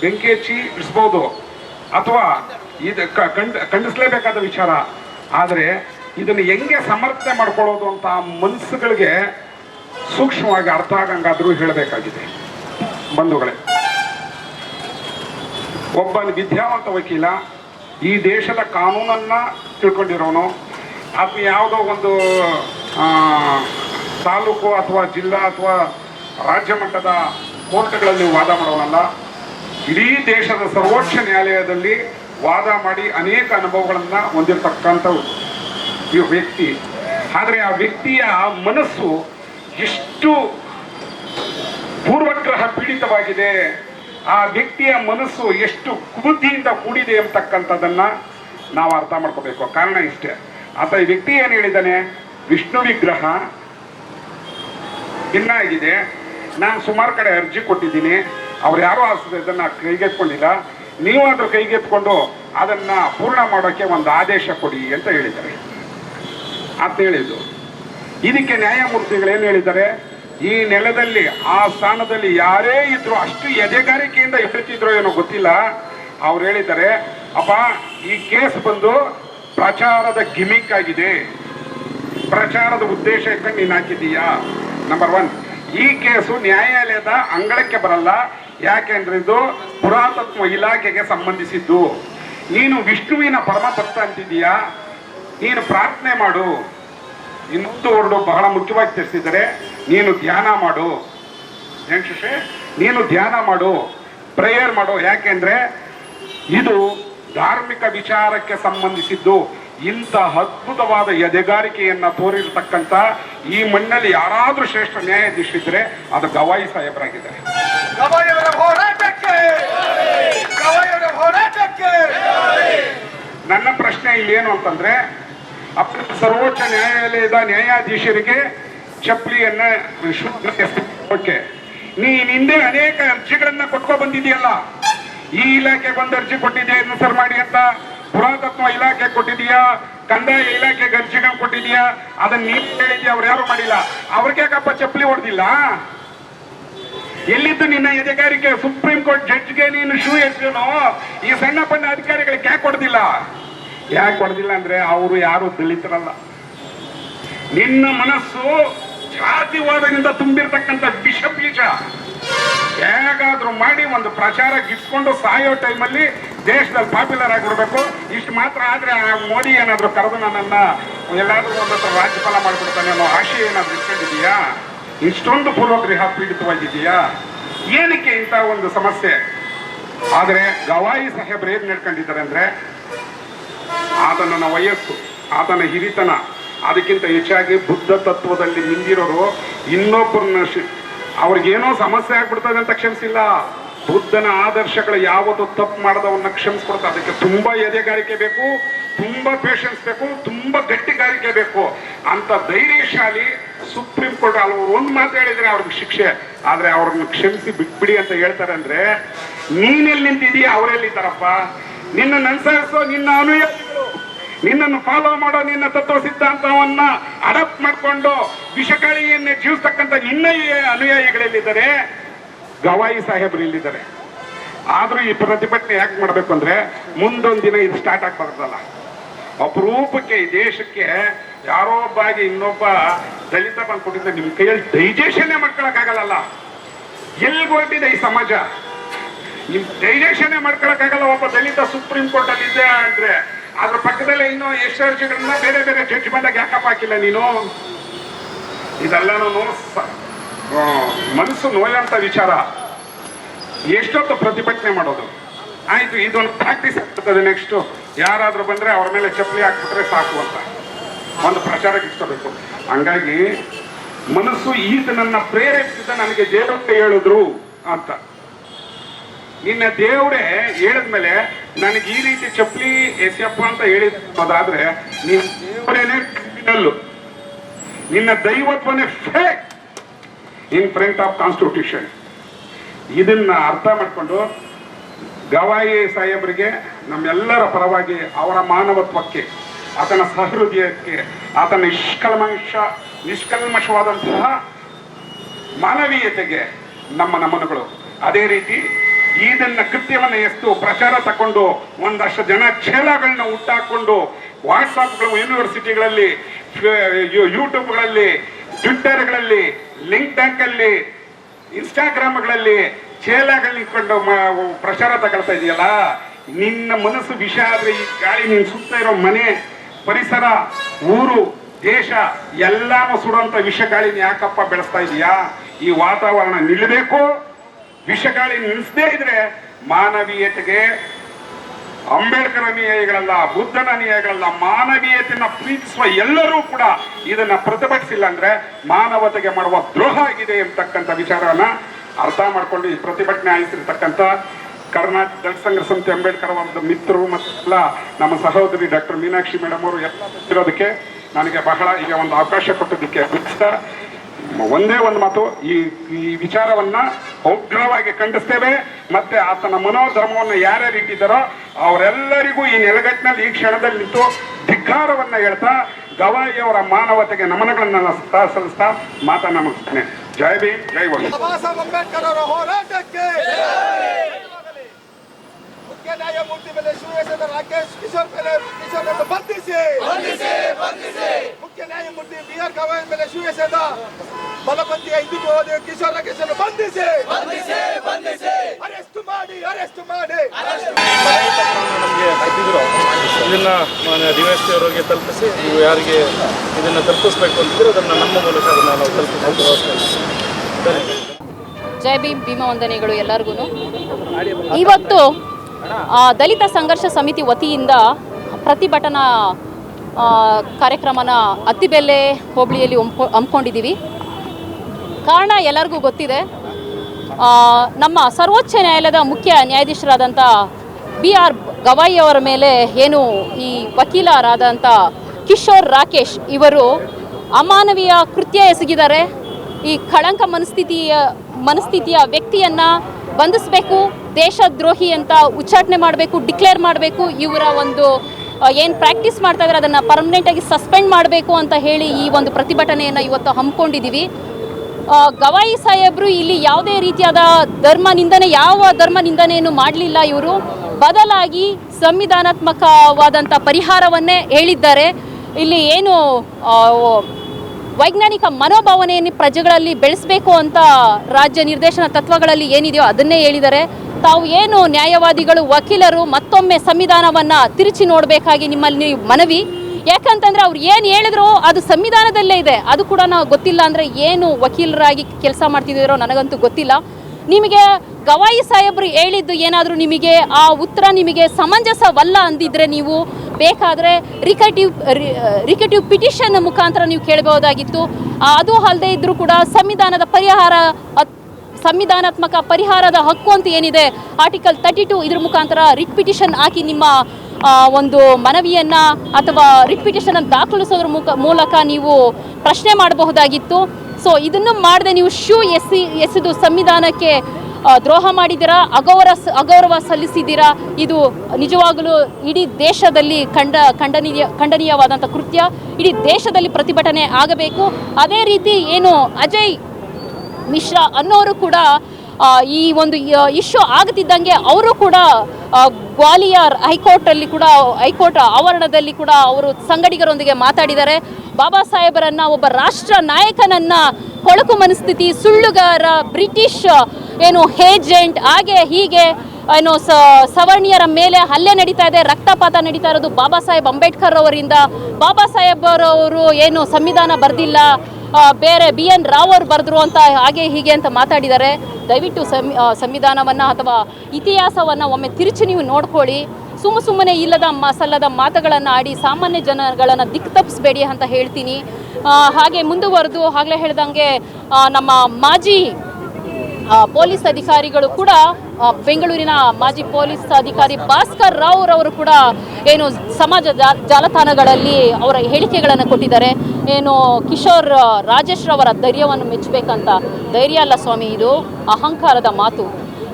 ಬೆಂಕಿ ಹಚ್ಚಿ ಇಡಿಸ್ಬೋದು. ಅಥವಾ ಇದು ಕಂಡ್, ಖಂಡಿಸ್ಲೇಬೇಕಾದ ವಿಚಾರ. ಆದರೆ ಇದನ್ನು ಹೆಂಗೆ ಸಮರ್ಥನೆ ಮಾಡ್ಕೊಳ್ಳೋದು ಅಂತ ಮನಸ್ಸುಗಳಿಗೆ ಸೂಕ್ಷ್ಮವಾಗಿ ಅರ್ಥ ಆಗಂಗಾದ್ರೂ ಹೇಳಬೇಕಾಗಿದೆ. ಬಂಧುಗಳೇ ಒಬ್ಬ ವಿದ್ಯಾವಂತ ವಕೀಲ ಈ ದೇಶದ ಕಾನೂನನ್ನ ತಿಳ್ಕೊಂಡಿರೋನು ಅಥವಾ ಯಾವುದೋ ಒಂದು ತಾಲೂಕು ಅಥವಾ ಜಿಲ್ಲಾ ಅಥವಾ ರಾಜ್ಯ ಮಟ್ಟದ ಕೋರ್ಟ್ಗಳಲ್ಲಿ ವಾದ ಮಾಡೋನಲ್ಲ. ಇಡೀ ದೇಶದ ಸರ್ವೋಚ್ಚ ನ್ಯಾಯಾಲಯದಲ್ಲಿ ವಾದ ಮಾಡಿ ಅನೇಕ ಅನುಭವಗಳನ್ನು ಈ ವ್ಯಕ್ತಿ. ಆದರೆ ಆ ವ್ಯಕ್ತಿಯ ಮನಸ್ಸು ಎಷ್ಟು ಪೂರ್ವಗ್ರಹ ಪೀಡಿತವಾಗಿದೆ, ಆ ವ್ಯಕ್ತಿಯ ಮನಸ್ಸು ಎಷ್ಟು ಕುಬುದ್ಧಿಯಿಂದ ಕೂಡಿದೆ ಅಂತಕ್ಕಂಥದ್ದನ್ನ ನಾವು ಅರ್ಥ ಮಾಡ್ಕೋಬೇಕು. ಕಾರಣ ಇಷ್ಟೇ. ಆತ ಈ ವ್ಯಕ್ತಿ ಏನು ಹೇಳಿದ್ದಾನೆ? ವಿಷ್ಣು ವಿಗ್ರಹ ಭಿನ್ನ ಆಗಿದೆ ನಾನು ಸುಮಾರು ಕಡೆ ಅರ್ಜಿ ಕೊಟ್ಟಿದ್ದೀನಿ. ಅವ್ರು ಯಾರೂ ಇದನ್ನ ಕೈಗೆತ್ಕೊಂಡಿಲ್ಲ. ನೀವಾದ್ರೂ ಕೈಗೆತ್ಕೊಂಡು ಅದನ್ನ ಪೂರ್ಣ ಮಾಡೋಕ್ಕೆ ಒಂದು ಆದೇಶ ಕೊಡಿ ಅಂತ ಹೇಳಿದ್ದಾರೆ. ಅಂತ ಹೇಳಿದ್ದು. ಇದಕ್ಕೆ ನ್ಯಾಯಮೂರ್ತಿಗಳು ಏನು ಹೇಳಿದ್ದಾರೆ? ಈ ನೆಲದಲ್ಲಿ, ಆ ಸ್ಥಾನದಲ್ಲಿ ಯಾರೇ ಇದ್ರು ಅಷ್ಟು ಎದೆಗಾರಿಕೆಯಿಂದ ಹೇಳ್ತಿದ್ರು ಏನೋ ಗೊತ್ತಿಲ್ಲ. ಅವ್ರು ಹೇಳಿದ್ದಾರೆ ಅಪ್ಪ ಈ ಕೇಸ್ ಬಂದು ಪ್ರಚಾರದ ಗಿಮಿಕ್ ಆಗಿದೆ. ಪ್ರಚಾರದ ಉದ್ದೇಶ ಇಟ್ಕೊಂಡು ನೀನು ಹಾಕಿದೀಯಾ ನಂಬರ್ ಒನ್ ಈ ಕೇಸು ನ್ಯಾಯಾಲಯದ ಅಂಗಳಕ್ಕೆ ಬರಲ್ಲ. ಯಾಕೆಂದ್ರೆ ಇದು ಪುರಾತತ್ವ ಇಲಾಖೆಗೆ ಸಂಬಂಧಿಸಿದ್ದು. ನೀನು ವಿಷ್ಣುವಿನ ಪರಮ ಭಕ್ತ ಅಂತಿದ್ದೀಯಾ? ನೀನು ಪ್ರಾರ್ಥನೆ ಮಾಡು. ಒಂದು ಬಹಳ ಮುಖ್ಯವಾಗಿ ತಿಳಿಸಿದರೆ ನೀನು ಧ್ಯಾನ ಮಾಡು. ಏನ್ ಶಶಿ? ನೀನು ಧ್ಯಾನ ಮಾಡು. ಪ್ರೇಯರ್ ಮಾಡು. ಯಾಕೆಂದ್ರೆ ಇದು ಧಾರ್ಮಿಕ ವಿಚಾರಕ್ಕೆ ಸಂಬಂಧಿಸಿದ್ದು ಇಂಥ ಅದ್ಭುತವಾದ ಎದೆಗಾರಿಕೆಯನ್ನ ತೋರಿರತಕ್ಕಂಥ ಈ ಮಣ್ಣಲ್ಲಿ ಯಾರಾದರೂ ಶ್ರೇಷ್ಠ ನ್ಯಾಯಾಧೀಶರಿದ್ರೆ ಅದು ಗವಾಯಿ ಸಾಹೇಬರಾಗಿದ್ದಾರೆ. ನನ್ನ ಪ್ರಶ್ನೆ ಇಲ್ಲಿ ಏನು ಅಂತಂದ್ರೆ ಸರ್ವೋಚ್ಚ ನ್ಯಾಯಾಲಯದ ನ್ಯಾಯಾಧೀಶರಿಗೆ ಚಪ್ಪಲಿಯನ್ನ ಓಕೆ ನೀ ಹಿಂದೆ ಅನೇಕ ಅರ್ಜಿಗಳನ್ನ ಕೊಟ್ಕೊ ಬಂದಿದೆಯಲ್ಲ ಈ ಇಲಾಖೆ ಒಂದು ಅರ್ಜಿ ಕೊಟ್ಟಿದ್ಯಾ ಸರ್ ಮಾಡಿ ಅಂತ ಪುರಾತತ್ವ ಇಲಾಖೆ ಕೊಟ್ಟಿದೀಯಾ, ಕಂದಾಯ ಇಲಾಖೆಗೆ ಅರ್ಜಿಗಳು ಕೊಟ್ಟಿದೀಯಾ, ಅದನ್ನ ನೀನ್ ಹೇಳಿದ್ಯಾ, ಅವ್ರು ಯಾರು ಮಾಡಿಲ್ಲ. ಅವ್ರಿಗೆ ಯಾಕಪ್ಪ ಚಪ್ಪಲಿ ಹೊಡೆದಿಲ್ಲ? ಎಲ್ಲಿದ್ದು ನಿನ್ನ ಎದೆಗಾರಿಕೆ? ಸುಪ್ರೀಂ ಕೋರ್ಟ್ ಜಡ್ಜ್ಗೆ ನೀನು ಶೂ ಎಸ್ ಈ ಸಣ್ಣ ಪಣ್ಣ ಅಧಿಕಾರಿಗಳಿಗೆ ಯಾಕೆ ಕೊಡ್ದಿಲ್ಲ ಯಾಕೆ ಹೊಡೆದಿಲ್ಲ ಅಂದ್ರೆ ಅವರು ಯಾರು ದಲಿತರಲ್ಲ ನಿನ್ನ ಮನಸ್ಸು ಜಾತಿವಾದದಿಂದ ತುಂಬಿರ್ತಕ್ಕಂಥ ವಿಷ ಬೀಜ ಹೇಗಾದ್ರೂ ಮಾಡಿ ಒಂದು ಪ್ರಚಾರ ಗಿಟ್ಕೊಂಡು ಸಾಯೋ ಟೈಮಲ್ಲಿ ದೇಶದಲ್ಲಿ ಪಾಪ್ಯುಲರ್ ಆಗಿಬಿಡ್ಬೇಕು ಇಷ್ಟು ಮಾತ್ರ ಆದ್ರೆ ಆ ಮೋದಿ ಏನಾದರೂ ಕರೆದು ನನ್ನನ್ನ ಎಲ್ಲಾದ್ರೂ ಒಂದು ಹತ್ರ ರಾಜ್ಯಪಾಲ ಮಾಡ್ಬಿಡ್ತಾನೆ ಅನ್ನೋ ಆಶೆ ಏನಾದ್ರು ಇಟ್ಕೊಂಡಿದೀಯಾ ಇಷ್ಟೊಂದು ಪೂರ್ವಗ್ರಹ ಪೀಡಿತವಾಗಿದೆಯಾ ಏನಕ್ಕೆ ಇಂಥ ಒಂದು ಸಮಸ್ಯೆ? ಆದ್ರೆ ಗವಾಯಿ ಸಾಹೇಬ್ರು ಏನು ನಡ್ಕೊಂಡಿದ್ದಾರೆ ಅಂದ್ರೆ ಆತನ ವಯಸ್ಸು, ಆತನ ಹಿರಿತನ, ಅದಕ್ಕಿಂತ ಹೆಚ್ಚಾಗಿ ಬುದ್ಧ ತತ್ವದಲ್ಲಿ ನಿಂದಿರೋರು ಇನ್ನೊಬ್ಬರನ್ನ ಅವ್ರಿಗೇನೋ ಸಮಸ್ಯೆ ಆಗ್ಬಿಡ್ತದೆ ಅಂತ ಕ್ಷಮಿಸಿಲ್ಲ. ಬುದ್ಧನ ಆದರ್ಶಗಳು ಯಾವತ್ತು ತಪ್ಪು ಮಾಡದವನ್ನ ಕ್ಷಮಿಸ್ಕೊಡ್ತಾರೆ ಅದಕ್ಕೆ ತುಂಬಾ ಎದೆಗಾರಿಕೆ ಬೇಕು, ತುಂಬಾ ಪೇಷನ್ಸ್ ಬೇಕು, ತುಂಬಾ ಗಟ್ಟಿಗಾರಿಕೆ ಬೇಕು. ಅಂತ ಧೈರ್ಯಶಾಲಿ ಸುಪ್ರೀಂ ಕೋರ್ಟ್ ಅಲ್ಲವರು ಒಂದು ಮಾತು ಹೇಳಿದ್ರೆ ಅವ್ರಿಗೆ ಶಿಕ್ಷೆ, ಆದ್ರೆ ಅವ್ರನ್ನ ಕ್ಷಮಿಸಿ ಬಿಟ್ಬಿಡಿ ಅಂತ ಹೇಳ್ತಾರೆ ಅಂದ್ರೆ ನೀನೆಲ್ಲಿ ನಿಂತಿದೀಯ ಅವರೆಲ್ಲಿದ್ದಾರಪ್ಪ? ನಿನ್ನ ಅನುಸರಿಸೋ ನಿನ್ನ ಅನುಯಾಯಿಗಳು ನಿನ್ನನ್ನು ಫಾಲೋ ಮಾಡೋ ನಿನ್ನ ತತ್ವ ಸಿದ್ಧಾಂತವನ್ನ ಅಡಾಪ್ಟ್ ಮಾಡಿಕೊಂಡು ವಿಷಕಾಳಿಯನ್ನೇ ಜೀವಿಸ್ತಕ್ಕಂಥ ನಿನ್ನ ಅನುಯಾಯಿಗಳಲ್ಲಿದ್ದಾರೆ ಅನುಯಾಯಿಗಳೆಲ್ಲಿದ್ದಾರೆ. ಗವಾಯಿ ಸಾಹೇಬರು ಇಲ್ಲಿದ್ದಾರೆ. ಆದ್ರೂ ಈ ಪ್ರತಿಭಟನೆ ಯಾಕೆ ಮಾಡ್ಬೇಕು ಅಂದ್ರೆ ಮುಂದೊಂದು ದಿನ ಇದು ಸ್ಟಾರ್ಟ್ ಆಗ್ಬಾರ್ದಲ್ಲ. ಅಪರೂಪಕ್ಕೆ ಈ ದೇಶಕ್ಕೆ ಯಾರೋ ಒಬ್ಬಾಗಿ ಇನ್ನೊಬ್ಬ ದಲಿತ ಬಂದ್ಕೊಟ್ಟಿದ್ರೆ ನಿಮ್ ಕೈಯಲ್ಲಿ ಡೈಜೆಷನ್ನೇ ಮಾಡ್ಕೊಳಕ್ಕಾಗಲ್ಲ ಎಲ್ಲಿಗೆ ಹೊರಟಿದೆ ಈ ಸಮಾಜ? ನಿಮ್ ಡೈಜೆಷನ್ನೇ ಮಾಡ್ಕೊಳಕ್ಕಾಗಲ್ಲ ದಲಿತ ಸುಪ್ರೀಂ ಕೋರ್ಟ್ ಅಲ್ಲಿ ಇದೆ ಅಂದ್ರೆ ಅದ್ರ ಪಕ್ಕದಲ್ಲೇ ಇನ್ನೂ ಎಷ್ಟು ಅರ್ಜಿಗಳನ್ನ ಬೇರೆ ಬೇರೆ ಜಡ್ಜ್ಮೆಂಟ್ ಯಾಕಪ್ಪ ಹಾಕಿಲ್ಲ ನೀನು. ಇದೆಲ್ಲನೂ ಮನಸ್ಸು ನೋಯಂತ ವಿಚಾರ. ಎಷ್ಟೊತ್ತು ಪ್ರತಿಭಟನೆ ಮಾಡೋದು? ಆಯ್ತು, ಇದೊಂದು ಪ್ರಾಕ್ಟೀಸ್ ಆಗ್ತದೆ ನೆಕ್ಸ್ಟ್ ಯಾರಾದ್ರೂ ಬಂದ್ರೆ ಅವ್ರ ಮೇಲೆ ಚಪ್ಪಲಿ ಹಾಕ್ಬಿಟ್ರೆ ಸಾಕು ಅಂತ. ಒಂದು ಪ್ರಚಾರಕ್ಕೆ ಇಷ್ಟಬೇಕು ಹಂಗಾಗಿ ಮನಸ್ಸು ಈತನನ್ನ ಪ್ರೇರೇಪಿಸಿದ ನನಗೆ ದೇವರೇ ಹೇಳಿದ್ರು ಅಂತ. ನಿನ್ನ ದೇವರೇ ಹೇಳಿದ್ಮೇಲೆ ನನಗೆ ಈ ರೀತಿ ಚಪ್ಪಲಿ ಎಸೆಯಪ್ಪ ಅಂತ ಹೇಳಿದಾದ್ರೆ ನಿನ್ನ ದೇವರೇನೆ ಕ್ರಿಮಿನಲ್ಲು ನಿನ್ನ ದೈವತ್ವನೇ fake in front of constitution ಇದನ್ನ ಅರ್ಥ ಮಾಡಿಕೊಂಡು ಗವಾಯಿ ಸಾಹೇಬರಿಗೆ ನಮ್ಮೆಲ್ಲರ ಪರವಾಗಿ ಅವರ ಮಾನವತ್ವಕ್ಕೆ, ಆತನ ಸಹೃದಯಕ್ಕೆ, ಆತನ ನಿಷ್ಕಲ್ಮಶ, ನಿಷ್ಕಲ್ಮಶವಾದಂತಹ ಮಾನವೀಯತೆಗೆ ನಮ್ಮ ನಮನಗಳು. ಅದೇ ರೀತಿ ಇದನ್ನ ಕೃತ್ಯವನ್ನ ಎಷ್ಟು ಪ್ರಚಾರ ತಗೊಂಡು ಒಂದಷ್ಟು ಜನ ಛೇಲಗಳನ್ನ ಹುಟ್ಟಾಕೊಂಡು ವಾಟ್ಸಾಪ್ಗಳು ಯೂನಿವರ್ಸಿಟಿಗಳಲ್ಲಿ ಯೂಟ್ಯೂಬ್ಗಳಲ್ಲಿ, ಟ್ವಿಟ್ಟರ್ಗಳಲ್ಲಿ, ಲಿಂಕ್ ಅಲ್ಲಿ ಇನ್ಸ್ಟಾಗ್ರಾಮ್ಗಳಲ್ಲಿ ಚೇಲಗಳನ್ನ ಇಟ್ಕೊಂಡು ಪ್ರಚಾರ ತಗೊಳ್ತಾ ಇದೆಯಲ್ಲ? ನಿನ್ನ ಮನಸ್ಸು ವಿಷ ಆದ್ರೆ ಈ ಗಾಳಿ ನಿನ್ ಸುತ್ತ ಇರೋ ಮನೆ, ಪರಿಸರ, ಊರು, ದೇಶ, ಎಲ್ಲಾನು ಸುಡುವಂತ ವಿಷ ಗಾಳಿನ ಯಾಕಪ್ಪ ಬೆಳೆಸ್ತಾ ಇದೀಯಾ? ಈ ವಾತಾವರಣ ನಿಲ್ಲಬೇಕು? ವಿಷಗಾಳಿ ನಿಲ್ಲಿಸದೇ ಇದ್ರೆ ಮಾನವೀಯತೆಗೆ ಅಂಬೇಡ್ಕರ್ ಅನುಯಾಯಿಗಳಲ್ಲ ಬುದ್ಧನ ಅನುಯಾಯಿಗಳಲ್ಲ ಮಾನವೀಯತೆಯನ್ನ ಪ್ರೀತಿಸುವ ಎಲ್ಲರೂ ಕೂಡ ಇದನ್ನ ಪ್ರತಿಭಟಿಸಿಲ್ಲ ಅಂದ್ರೆ ಮಾನವತೆಗೆ ಮಾಡುವ ದ್ರೋಹ ಆಗಿದೆ ಎಂಬತಕ್ಕಂಥ ವಿಚಾರವನ್ನ ಅರ್ಥ ಮಾಡ್ಕೊಂಡು ಈ ಪ್ರತಿಭಟನೆ ಆಯ್ತಿರ್ತಕ್ಕಂಥ ಕರ್ನಾಟಕ ದಲಿತ ಸಂಘ ಸಮಿತಿ ಅಂಬೇಡ್ಕರ್ ಅವರ ಮಿತ್ರರು ಮತ್ತೆಲ್ಲ ನಮ್ಮ ಸಹೋದರಿ ಡಾಕ್ಟರ್ ಮೀನಾಕ್ಷಿ ಮೇಡಮ್ ಅವರು ಎಲ್ಲ ಬಂದಿರೋದಕ್ಕೆ ನನಗೆ ಬಹಳ ಈಗ ಒಂದು ಅವಕಾಶ ಕೊಟ್ಟದಕ್ಕೆ ಒಂದೇ ಒಂದು ಮಾತು ಈ ಈ ವಿಚಾರವನ್ನ ಉಗ್ರವಾಗಿ ಖಂಡಿಸ್ತೇವೆ ಮತ್ತೆ ಆತನ ಮನೋಧರ್ಮವನ್ನು ಯಾರ್ಯಾರು ಇಟ್ಟಿದ್ದಾರೋ ಅವರೆಲ್ಲರಿಗೂ ಈ ನೆಲಗಟ್ಟಿನಲ್ಲಿ ಈ ಕ್ಷಣದಲ್ಲಿ ನಿಂತು ಧಿಕ್ಕಾರವನ್ನ ಹೇಳ್ತಾ ಗವಾಯಿಯವರ ಮಾನವತೆಗೆ ನಮನಗಳನ್ನ ಸಲ್ಲಿಸ್ತಾ ಮಾತನ್ನ ಮುಗಿಸ್ತೇನೆ. ಜೈ ಭೀಮ್ ಜೈ ಅಂಬೇಡ್ಕರ್ ಅವರ ಹೋರಾಟಕ್ಕೆ ಮುಖ್ಯ ನ್ಯಾಯಮೂರ್ತಿ ಮೇಲೆ ಶಿವಸೇನ ರಾಕೇಶ್ ಕಿಶೋರ್ ಮೇಲೆ ಕಿಶೋರ್ ಬಂಧಿಸಿ. ಮುಖ್ಯ ನ್ಯಾಯಮೂರ್ತಿ ಬಿ ಆರ್ ಗವಾಯಿ ಮೇಲೆ ಶಿವಸೇನ ಬಲಪಂಥೀಯ ಹಿಂದುತ್ವವಾದಿ ಕಿಶೋರ್ ರಾಕೇಶ್ ಅನ್ನು ಬಂಧಿಸಿ ಅರೆಸ್ಟ್ ಮಾಡಿ ಅರೆಸ್ಟ್ ಮಾಡಿ. ನಮಗೆ ಹಾಕಿದ್ರು ಇದನ್ನ ಮಾನ್ಯ ಡಿ ಎಸ್ ಪಿ ಅವರಿಗೆ ತಲುಪಿಸಿ ನೀವು ಯಾರಿಗೆ ಇದನ್ನ ತಲುಪಿಸ್ಬೇಕು ಅಂತಿದ್ರೆ ಅದನ್ನ ನಮ್ಮ ಮೂಲಕ ನಾನು ನಾವು ತಲುಪಿಸೋಕೆ ಜೈ ಭೀಮ್ ಭೀಮ ವಂದನೆಗಳು ಎಲ್ಲರಿಗೂ ಇವತ್ತು ಆ, ದಲಿತ ಸಂಘರ್ಷ ಸಮಿತಿ ವತಿಯಿಂದ ಪ್ರತಿಭಟನಾ ಕಾರ್ಯಕ್ರಮನ ಅತ್ತಿಬೆಲೆ ಹೋಬಳಿಯಲ್ಲಿ ಹಮ್ಮಿಕೊಂಡಿದ್ದೀವಿ. ಕಾರಣ ಎಲ್ಲರಿಗೂ ಗೊತ್ತಿದೆ. ನಮ್ಮ ಸರ್ವೋಚ್ಚ ನ್ಯಾಯಾಲಯದ ಮುಖ್ಯ ನ್ಯಾಯಾಧೀಶರಾದಂಥ ಬಿ ಆರ್ ಗವಾಯಿ ಅವರ ಮೇಲೆ ಏನು ಈ ವಕೀಲರಾದಂಥ ಕಿಶೋರ್ ರಾಕೇಶ್ ಇವರು ಅಮಾನವೀಯ ಕೃತ್ಯ ಎಸಗಿದ್ದಾರೆ. ಈ ಕಳಂಕ ಮನಸ್ಥಿತಿಯ ಮನಸ್ಥಿತಿಯ ವ್ಯಕ್ತಿಯನ್ನು ಬಂಧಿಸಬೇಕು, ದೇಶದ್ರೋಹಿ ಅಂತ ಉಚ್ಚಾಟನೆ ಮಾಡಬೇಕು, ಡಿಕ್ಲೇರ್ ಮಾಡಬೇಕು, ಇವರ ಒಂದು ಏನು ಪ್ರಾಕ್ಟೀಸ್ ಮಾಡ್ತಾ ಇದ್ದಾರೆ ಅದನ್ನು ಪರ್ಮನೆಂಟಾಗಿ ಸಸ್ಪೆಂಡ್ ಮಾಡಬೇಕು ಅಂತ ಹೇಳಿ ಈ ಒಂದು ಪ್ರತಿಭಟನೆಯನ್ನು ಇವತ್ತು ಹಮ್ಮಿಕೊಂಡಿದ್ದೀವಿ ಗವಾಯಿ ಸಾಹೇಬರು ಇಲ್ಲಿ ಯಾವುದೇ ರೀತಿಯಾದ ಧರ್ಮ ನಿಂದನೆ ಯಾವ ಧರ್ಮ ನಿಂದನೆಯನ್ನು ಮಾಡಲಿಲ್ಲ ಇವರು. ಬದಲಾಗಿ ಸಂವಿಧಾನಾತ್ಮಕವಾದಂಥ ಪರಿಹಾರವನ್ನೇ ಹೇಳಿದ್ದಾರೆ. ಇಲ್ಲಿ ಏನು ವೈಜ್ಞಾನಿಕ ಮನೋಭಾವನೆಯನ್ನು ಪ್ರಜೆಗಳಲ್ಲಿ ಬೆಳೆಸಬೇಕು ಅಂತ ರಾಜ್ಯ ನಿರ್ದೇಶನ ತತ್ವಗಳಲ್ಲಿ ಏನಿದೆಯೋ ಅದನ್ನೇ ಹೇಳಿದ್ದಾರೆ. ತಾವು ಏನು ನ್ಯಾಯವಾದಿಗಳು, ವಕೀಲರು ಮತ್ತೊಮ್ಮೆ ಸಂವಿಧಾನವನ್ನು ತಿರುಚಿ ನೋಡಬೇಕಾಗಿ ನಿಮ್ಮಲ್ಲಿ ಮನವಿ. ಯಾಕಂತಂದ್ರೆ ಅವ್ರು ಏನು ಹೇಳಿದ್ರು ಅದು ಸಂವಿಧಾನದಲ್ಲೇ ಇದೆ. ಅದು ಕೂಡ ನಾವು ಗೊತ್ತಿಲ್ಲ ಅಂದರೆ ಏನು ವಕೀಲರಾಗಿ ಕೆಲಸ ಮಾಡ್ತಿದ್ದೀರೋ ನನಗಂತೂ ಗೊತ್ತಿಲ್ಲ. ನಿಮಗೆ ಗವಾಯಿ ಸಾಹೇಬರು ಹೇಳಿದ್ದು ಏನಾದರೂ ನಿಮಗೆ ಆ ಉತ್ತರ ನಿಮಗೆ ಸಮಂಜಸವಲ್ಲ ಅಂದಿದ್ರೆ ನೀವು ಬೇಕಾದರೆ ರಿಕಟಿವ್ ರಿಕಟಿವ್ ಪಿಟಿಷನ್ ಮುಖಾಂತರ ನೀವು ಕೇಳಬಹುದಾಗಿತ್ತು. ಅದು ಅಲ್ಲದೆ ಇದ್ದರೂ ಕೂಡ ಸಂವಿಧಾನದ ಪರಿಹಾರ ಸಂವಿಧಾನಾತ್ಮಕ ಪರಿಹಾರದ ಹಕ್ಕು ಅಂತ ಏನಿದೆ, ಆರ್ಟಿಕಲ್ ತರ್ಟಿ ಟು ಇದ್ರ ಮುಖಾಂತರ ರಿಟ್ ಪಿಟಿಷನ್ ಹಾಕಿ ನಿಮ್ಮ ಒಂದು ಮನವಿಯನ್ನು ಅಥವಾ ರಿಟ್ ಪಿಟಿಷನ್ ದಾಖಲಿಸೋದ್ರ ಮೂಲಕ ನೀವು ಪ್ರಶ್ನೆ ಮಾಡಬಹುದಾಗಿತ್ತು. ಸೊ ಇದನ್ನು ಮಾಡದೆ ನೀವು ಶೂ ಎಸಿ ಎಸೆದು ಸಂವಿಧಾನಕ್ಕೆ ದ್ರೋಹ ಮಾಡಿದ್ದೀರಾ? ಅಗೌರ ಅಗೌರವ ಸಲ್ಲಿಸಿದ್ದೀರಾ? ಇದು ನಿಜವಾಗಲೂ ಇಡೀ ದೇಶದಲ್ಲಿ ಖಂಡ ಖಂಡನೀಯ ಖಂಡನೀಯವಾದಂಥ ಕೃತ್ಯ. ಇಡೀ ದೇಶದಲ್ಲಿ ಪ್ರತಿಭಟನೆ ಆಗಬೇಕು. ಅದೇ ರೀತಿ ಏನು ಅಜಯ್ ಮಿಶ್ರಾ ಅನ್ನೋರು ಕೂಡ ಈ ಒಂದು ಇಶ್ಯೂ ಆಗುತ್ತಿದ್ದಂಗೆ ಅವರು ಕೂಡ ಆ, ಹೈಕೋರ್ಟ್ ಅಲ್ಲಿ ಕೂಡ ಹೈಕೋರ್ಟ್ ಆವರಣದಲ್ಲಿ ಕೂಡ ಅವರು ಸಂಗಡಿಗರೊಂದಿಗೆ ಮಾತಾಡಿದ್ದಾರೆ. ಬಾಬಾ ಸಾಹೇಬರನ್ನ ಒಬ್ಬ ರಾಷ್ಟ್ರ ನಾಯಕನನ್ನ ಕೊಳಕು ಮನಸ್ಥಿತಿ ಸುಳ್ಳುಗಾರ ಬ್ರಿಟಿಷ್ ಏನು ಏಜೆಂಟ್ ಹಾಗೆ ಹೀಗೆ ಏನು ಸವರ್ಣೀಯರ ಮೇಲೆ ಹಲ್ಲೆ ನಡೀತಾ ಇದೆ ರಕ್ತಪಾತ ನಡೀತಾ ಇರೋದು ಬಾಬಾ ಸಾಹೇಬ್ ಅಂಬೇಡ್ಕರ್ ಅವರಿಂದ. ಬಾಬಾ ಸಾಹೇಬ್ ಅವರು ಏನು ಸಂವಿಧಾನ ಬರೆದಿಲ್ಲ ಬೇರೆ ಬಿ ಎನ್ ರಾವ್ ಅವರು ಬರೆದ್ರು ಅಂತ ಹಾಗೆ ಹೀಗೆ ಅಂತ ಮಾತಾಡಿದ್ದಾರೆ. ದಯವಿಟ್ಟು ಸಂವಿ ಸಂವಿಧಾನವನ್ನು ಅಥವಾ ಇತಿಹಾಸವನ್ನು ಒಮ್ಮೆ ತಿರುಚಿ ನೀವು ನೋಡ್ಕೊಳ್ಳಿ. ಸುಮ್ಮ ಸುಮ್ಮನೆ ಇಲ್ಲದ ಮ, ಸಲ್ಲದ ಮಾತುಗಳನ್ನು ಆಡಿ ಸಾಮಾನ್ಯ ಜನಗಳನ್ನು ದಿಕ್ಕು ತಪ್ಪಿಸ್ಬೇಡಿ ಅಂತ ಹೇಳ್ತೀನಿ. ಹಾಗೆ ಮುಂದುವರೆದು, ಆಗಲೇ ಹೇಳ್ದಂಗೆ ನಮ್ಮ ಮಾಜಿ ಪೊಲೀಸ್ ಅಧಿಕಾರಿಗಳು ಕೂಡ ಬೆಂಗಳೂರಿನ ಮಾಜಿ ಪೊಲೀಸ್ ಅಧಿಕಾರಿ ಭಾಸ್ಕರ್ ರಾವ್ ರವರು ಕೂಡ ಏನು ಸಮಾಜ ಜಾಲತಾಣಗಳಲ್ಲಿ ಅವರ ಹೇಳಿಕೆಗಳನ್ನು ಕೊಟ್ಟಿದ್ದಾರೆ. ಏನು ಕಿಶೋರ್ ರಾಜೇಶ್ ರವರ ಧೈರ್ಯವನ್ನು ಮೆಚ್ಚಬೇಕಂತ ಧೈರ್ಯ ಅಲ್ಲ ಸ್ವಾಮಿ, ಇದು ಅಹಂಕಾರದ ಮಾತು.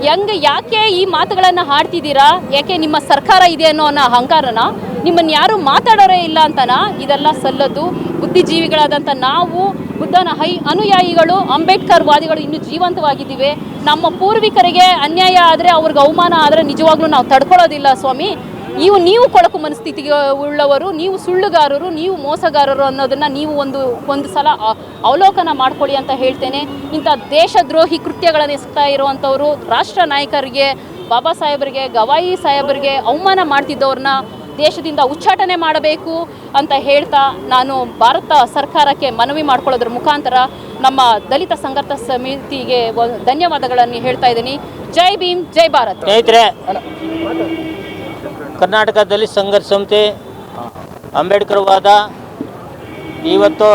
ಹೆಂಗೆ, ಯಾಕೆ ಈ ಮಾತುಗಳನ್ನು ಹಾಡ್ತಿದ್ದೀರಾ? ಯಾಕೆ ನಿಮ್ಮ ಸರ್ಕಾರ ಇದೆ ಅನ್ನೋ ಅನ್ನೋ ಅಹಂಕಾರನ ನಿಮ್ಮನ್ನು ಯಾರು ಮಾತಾಡೋರೇ ಇಲ್ಲ ಅಂತನಾ? ಇದೆಲ್ಲ ಸಲ್ಲದು ಬುದ್ಧಿಜೀವಿಗಳಾದಂಥ ನಾವು ಬುದ್ಧನ ಹೈ ಅನುಯಾಯಿಗಳು ಅಂಬೇಡ್ಕರ್ ವಾದಿಗಳು ಇನ್ನೂ ಜೀವಂತವಾಗಿದ್ದೀವಿ. ನಮ್ಮ ಪೂರ್ವಿಕರಿಗೆ ಅನ್ಯಾಯ ಆದರೆ ಅವ್ರಿಗೆ ಅವಮಾನ ಆದರೆ ನಿಜವಾಗ್ಲೂ ನಾವು ತಡ್ಕೊಳ್ಳೋದಿಲ್ಲ ಸ್ವಾಮಿ. ನೀವು ನೀವು ಕೊಳಕು ಮನಸ್ಥಿತಿಗೆ ಉಳ್ಳವರು, ನೀವು ಸುಳ್ಳುಗಾರರು, ನೀವು ಮೋಸಗಾರರು ಅನ್ನೋದನ್ನು ನೀವು ಒಂದು ಒಂದು ಸಲ ಅವಲೋಕನ ಮಾಡ್ಕೊಳ್ಳಿ ಅಂತ ಹೇಳ್ತೇನೆ. ಇಂಥ ದೇಶದ್ರೋಹಿ ಕೃತ್ಯಗಳನ್ನು ಎಸ್ತಾ ಇರುವಂಥವರು ರಾಷ್ಟ್ರ ನಾಯಕರಿಗೆ, ಬಾಬಾ ಸಾಹೇಬರಿಗೆ, ಗವಾಯಿ ಸಾಹೇಬರಿಗೆ ಅವಮಾನ ಮಾಡ್ತಿದ್ದವ್ರನ್ನ ದೇಶದಿಂದ ಉಚ್ಚಾಟನೆ ಮಾಡಬೇಕು ಅಂತ ಹೇಳ್ತಾ ನಾನು ಭಾರತ ಸರ್ಕಾರಕ್ಕೆ ಮನವಿ ಮಾಡಿಕೊಳ್ಳೋದ್ರ ಮುಖಾಂತರ ನಮ್ಮ ದಲಿತ ಸಂಘರ್ಷ ಸಮಿತಿಗೆ ಧನ್ಯವಾದಗಳನ್ನು ಹೇಳ್ತಾ ಇದ್ದೀನಿ. ಜೈ ಭೀಮ್, ಜೈ ಭಾರತ್. ಸ್ನೇಹಿತರೆ ಕರ್ನಾಟಕ ದಲಿತ ಸಂಘರ್ಷ ಸಮಿತಿ, ಅಂಬೇಡ್ಕರ್ ವಾದ, ಇವತ್ತು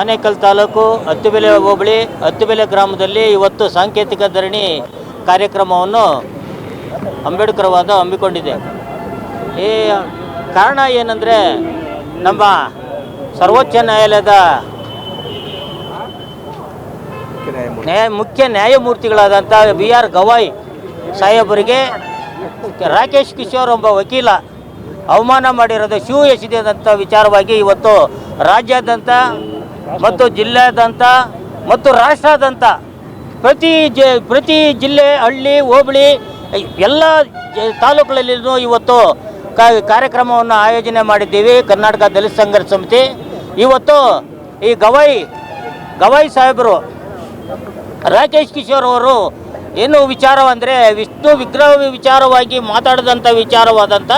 ಆನೇಕಲ್ ತಾಲೂಕು ಹತ್ತುಬೆಲೆ ಹೋಬಳಿ, ಹತ್ತುಬೆಲೆ ಗ್ರಾಮದಲ್ಲಿ ಇವತ್ತು ಸಾಂಕೇತಿಕ ಧರಣಿ ಕಾರ್ಯಕ್ರಮವನ್ನು ಅಂಬೇಡ್ಕರ್ ವಾದ ಹಮ್ಮಿಕೊಂಡಿದೆ. ಈ ಕಾರಣ ಏನಂದರೆ ನಮ್ಮ ಸರ್ವೋಚ್ಚ ನ್ಯಾಯಾಲಯದ ನ್ಯಾಯ ಮುಖ್ಯ ನ್ಯಾಯಮೂರ್ತಿಗಳಾದಂಥ ಬಿ ಆರ್ ಗವಾಯ್ ಸಾಹೇಬರಿಗೆ ರಾಕೇಶ್ ಕಿಶೋರ್ ಒಬ್ಬ ವಕೀಲ ಅವಮಾನ ಮಾಡಿರೋದು ಶಿವ ಎಸೆದಂಥ ವಿಚಾರವಾಗಿ ಇವತ್ತು ರಾಜ್ಯಾದ್ಯಂತ ಮತ್ತು ಜಿಲ್ಲೆಯಾದ್ಯಂತ ಮತ್ತು ರಾಷ್ಟ್ರಾದ್ಯಂತ ಪ್ರತಿ ಜ, ಪ್ರತಿ ಜಿಲ್ಲೆ, ಹಳ್ಳಿ, ಹೋಬಳಿ ಎಲ್ಲ ತಾಲೂಕುಗಳಲ್ಲಿಯೂ ಇವತ್ತು ಕಾರ್ಯಕ್ರಮವನ್ನು ಆಯೋಜನೆ ಮಾಡಿದ್ದೀವಿ. ಕರ್ನಾಟಕ ದಲಿತ ಸಂಘರ್ಷ ಸಮಿತಿ. ಇವತ್ತು ಈ ಗವಾಯಿ ಗವಾಯಿ ಸಾಹೇಬರು ರಾಕೇಶ್ ಕಿಶೋರ್ ಅವರು ಏನು ವಿಚಾರವಂದರೆ, ವಿಷ್ಣು ವಿಗ್ರಹ ವಿಚಾರವಾಗಿ ಮಾತಾಡಿದಂಥ ವಿಚಾರವಾದಂಥ